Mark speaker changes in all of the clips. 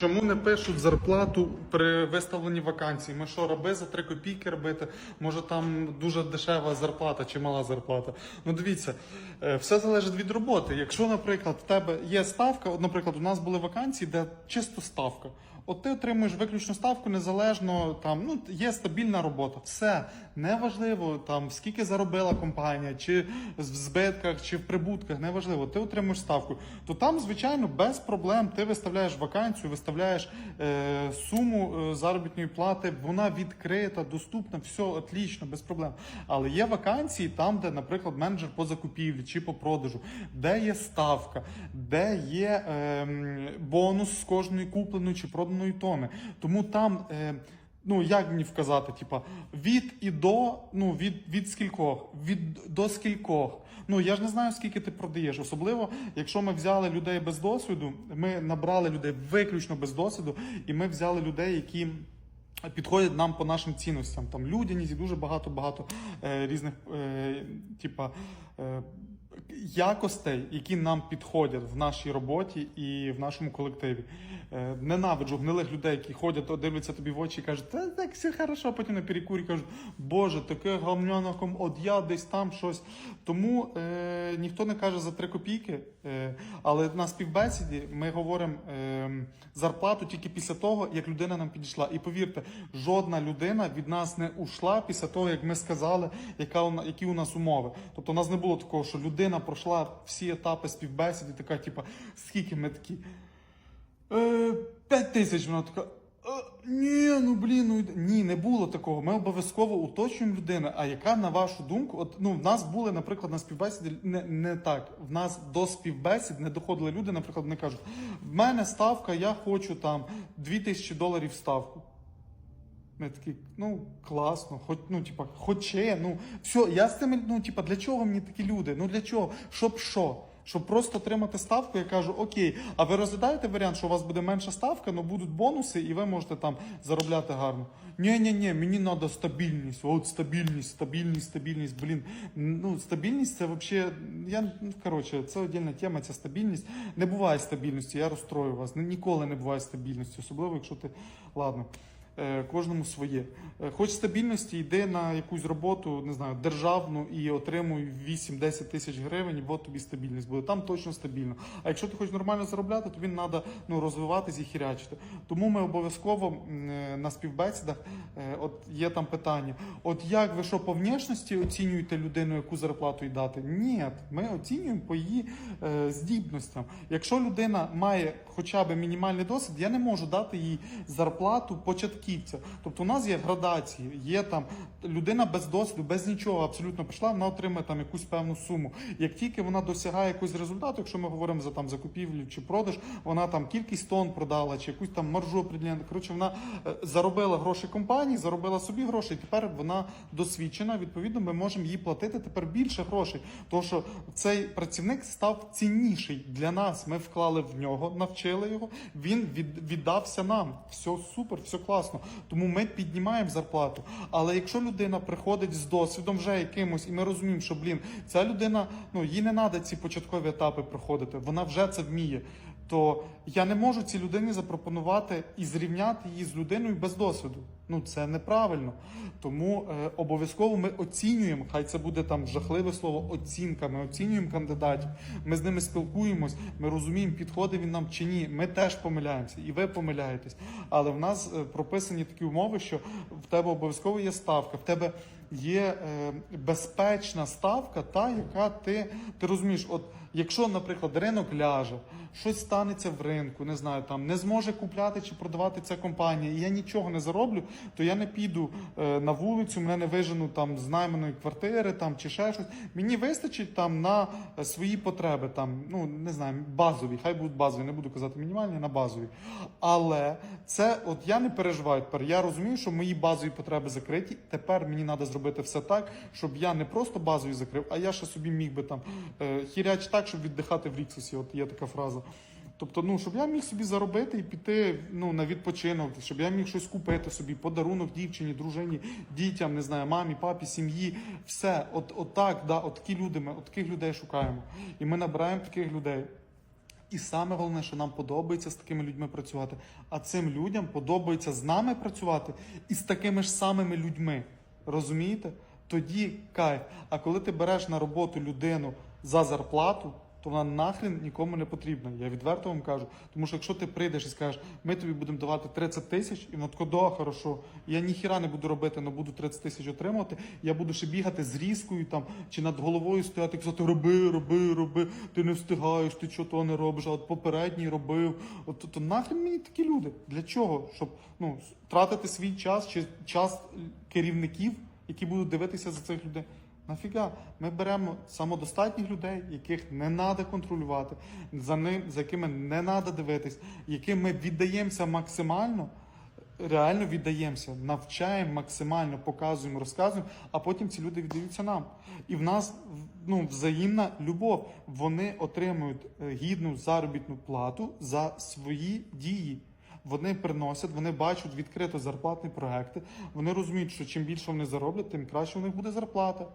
Speaker 1: Чому не пишуть зарплату при виставленні вакансій? Ми що, раби за 3 копійки робити? Може там дуже дешева зарплата чи мала зарплата? Ну дивіться, е, все залежить від роботи. Якщо, наприклад, в тебе є ставка, от, наприклад, у нас були вакансії, де чисто ставка. От ти отримуєш виключну ставку незалежно там, ну є стабільна робота. Все неважливо там скільки заробила компанія, чи в збитках, чи в прибутках, неважливо. Ти отримуєш ставку. То там, звичайно, без проблем ти виставляєш вакансію, виставляєш е, суму е, заробітної плати. Вона відкрита, доступна, все отлічно, без проблем. Але є вакансії там, де, наприклад, менеджер по закупівлі чи по продажу, де є ставка, де є е, бонус з кожної купленої чи проданої тони. Тому там. Е, Ну, як мені вказати, типа від і до, ну від, від скількох, від до скількох. Ну я ж не знаю, скільки ти продаєш. Особливо, якщо ми взяли людей без досвіду, ми набрали людей виключно без досвіду, і ми взяли людей, які. Підходять нам по нашим цінностям, там людяність і дуже багато багато е, різних е, типа, е, якостей, які нам підходять в нашій роботі і в нашому колективі. Е, ненавиджу гнилих людей, які ходять, дивляться тобі в очі і кажуть, та так все хорошо, а потім на перекурі кажуть, Боже, таке гамняноком, от я десь там щось. Тому е, ніхто не каже за три копійки, е, але на співбесіді ми говоримо е, зарплату тільки після того, як людина нам підійшла. І повірте, жодна людина від нас не ушла після того, як ми сказали, яка які у нас умови. Тобто у нас не було такого, що людина пройшла всі етапи співбесіди, така, типа, скільки ми такі. Е, П'ять тисяч вона така. «Е, Ні, ну блін, ну ні, не було такого. Ми обов'язково уточнюємо людину. А яка на вашу думку? От ну в нас були, наприклад, на співбесіді не, не так. В нас до співбесід не доходили люди. Наприклад, вони кажуть: в мене ставка, я хочу там 2000 доларів ставку. Ми такі, ну класно, хоч ну, типа, хоче, ну все, я з цими, ну, типа, для чого мені такі люди? Ну для чого? Щоб що? Щоб просто отримати ставку, я кажу, окей, а ви розглядаєте варіант, що у вас буде менша ставка, але будуть бонуси, і ви можете там заробляти гарно. ні ні ні мені треба стабільність. От стабільність, стабільність, стабільність. Блін. Ну, стабільність це взагалі. Я ну, коротше, це отдільна тема, ця стабільність. Не буває стабільності, я розстрою вас. Ніколи не буває стабільності, особливо, якщо ти. Ладно. Е, Кожному своє. Е, Хоч стабільності йди на якусь роботу, не знаю, державну і отримуй 8-10 тисяч гривень, от тобі стабільність буде. Там точно стабільно. А якщо ти хочеш нормально заробляти, то він треба ну, розвиватись і хірячити. Тому ми обов'язково е, на співбесідах от є там питання: от як ви що по внешності оцінюєте людину, яку зарплату їй дати? Ні, ми оцінюємо по її здібностям. Якщо людина має хоча б мінімальний досвід, я не можу дати їй зарплату початківця. Тобто у нас є градації, є там людина без досвіду, без нічого абсолютно прийшла, вона отримає там якусь певну суму. Як тільки вона досягає якогось результату, якщо ми говоримо за там закупівлю чи продаж, вона там кількість тонн продала, чи якусь там маржу определену. Коротше, вона е, заробила гроші компанії, заробила собі гроші, і тепер вона досвідчена. Відповідно, ми можемо їй платити тепер більше грошей. Тому що цей працівник став цінніший для нас. Ми вклали в нього, навчили його. Він від, віддався нам. Все супер, все класно. Тому ми піднімаємо зарплату. Але якщо людина приходить з досвідом вже якимось, і ми розуміємо, що блін, ця людина, ну їй не треба ці початкові етапи проходити, вона вже це вміє. То я не можу цій людині запропонувати і зрівняти її з людиною без досвіду. Ну це неправильно. Тому е, обов'язково ми оцінюємо. Хай це буде там жахливе слово оцінка. Ми оцінюємо кандидатів. Ми з ними спілкуємось. Ми розуміємо, підходить він нам чи ні. Ми теж помиляємося, і ви помиляєтесь. Але в нас е, прописані такі умови, що в тебе обов'язково є ставка, в тебе є е, безпечна ставка, та яка ти, ти розумієш, от якщо, наприклад, ринок ляже, щось станеться в ринку, не знаю, там не зможе купляти чи продавати ця компанія, і я нічого не зароблю, то я не піду е, на вулицю, мене не вижену там з найманої квартири там чи ще щось. Мені вистачить там на е, свої потреби, там, ну не знаю, базові, хай будуть базові, не буду казати мінімальні, на базові. Але це, от я не переживаю тепер. Я розумію, що мої базові потреби закриті. Тепер мені треба зробити все так, щоб я не просто базові закрив, а я ще собі міг би там е, хіряч так, щоб віддихати в Ріксусі. От є така фраза. Тобто, ну щоб я міг собі заробити і піти ну на відпочинок, щоб я міг щось купити собі, подарунок дівчині, дружині, дітям, не знаю, мамі, папі, сім'ї, все, от, от так, да, от такі люди, ми от таких людей шукаємо. І ми набираємо таких людей. І саме головне, що нам подобається з такими людьми працювати. А цим людям подобається з нами працювати і з такими ж самими людьми. Розумієте? Тоді кайф. А коли ти береш на роботу людину за зарплату, то вона нахрен нікому не потрібна. Я відверто вам кажу. Тому що якщо ти прийдеш і скажеш, ми тобі будемо давати 30 тисяч, і вона тако, да, хорошо, я ніхіра не буду робити, але буду 30 тисяч отримувати, я буду ще бігати з різкою там чи над головою стояти і казати, роби, роби, роби, ти не встигаєш, ти чого не робиш, а от попередній робив. От то, то нахрен мені такі люди. Для чого? Щоб ну, тратити свій час чи час керівників, які будуть дивитися за цих людей. Нафіга? Ми беремо самодостатніх людей, яких не треба контролювати, за ним, за якими не треба дивитись, яким ми віддаємося максимально, реально віддаємося, навчаємо максимально, показуємо, розказуємо, а потім ці люди віддаються нам. І в нас ну, взаємна любов. Вони отримують е, гідну заробітну плату за свої дії. Вони приносять, вони бачать відкрито зарплатні проекти. Вони розуміють, що чим більше вони зароблять, тим краще у них буде зарплата.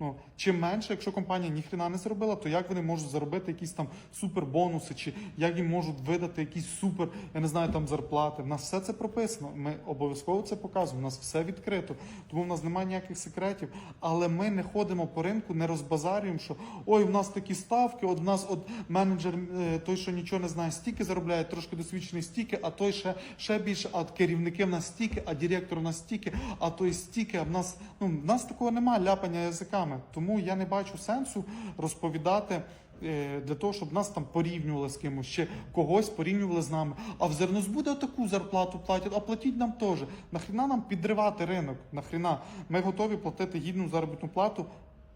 Speaker 1: Ну, чим менше, якщо компанія ніхрена не заробила, то як вони можуть заробити якісь там супербонуси, чи як їм можуть видати якісь супер, я не знаю, там зарплати. У нас все це прописано. Ми обов'язково це показуємо. У нас все відкрито, тому в нас немає ніяких секретів. Але ми не ходимо по ринку, не розбазарюємо, що ой, в нас такі ставки, от в нас от менеджер, е, той, що нічого не знає, стільки заробляє, трошки досвідчений стільки, а той ще, ще більше, а керівники в нас стільки, а директор в нас стільки, а той стільки, а в нас ну в нас такого немає ляпання язиками. Тому я не бачу сенсу розповідати. е, Для того, щоб нас там порівнювали з кимось, ще когось порівнювали з нами. А в зернозбуде таку зарплату платять, а платіть нам теж. Нахріна нам підривати ринок? Нахріна? Ми готові платити гідну заробітну плату,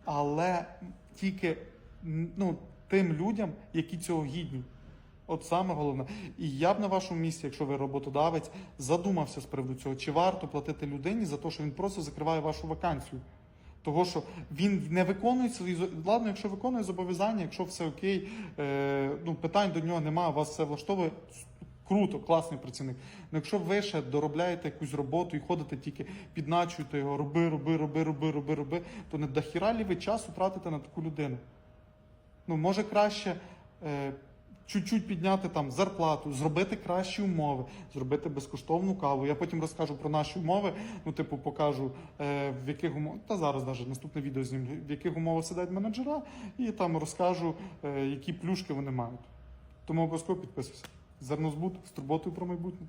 Speaker 1: але тільки ну, тим людям, які цього гідні. От саме головне. І я б на вашому місці, якщо ви роботодавець, задумався з приводу цього, чи варто платити людині за те, що він просто закриває вашу вакансію. Того, що він не виконує свої ладно, якщо виконує зобов'язання, якщо все окей, е, ну питань до нього немає, вас все влаштовує. Круто, класний працівник. Ну якщо ви ще доробляєте якусь роботу і ходите тільки підначуєте його, роби, роби, роби, роби, роби, роби, то не дохіра лі ви часу тратите на таку людину. Ну, може краще е, чуть-чуть підняти там зарплату, зробити кращі умови, зробити безкоштовну каву. Я потім розкажу про наші умови. Ну, типу, покажу, е, в яких умовах, та зараз навіть наступне відео знімлю, в яких умовах сидять менеджера, і там розкажу, е, які плюшки вони мають. Тому обов'язково підписуйся. Зернозбут з турботою про майбутнє.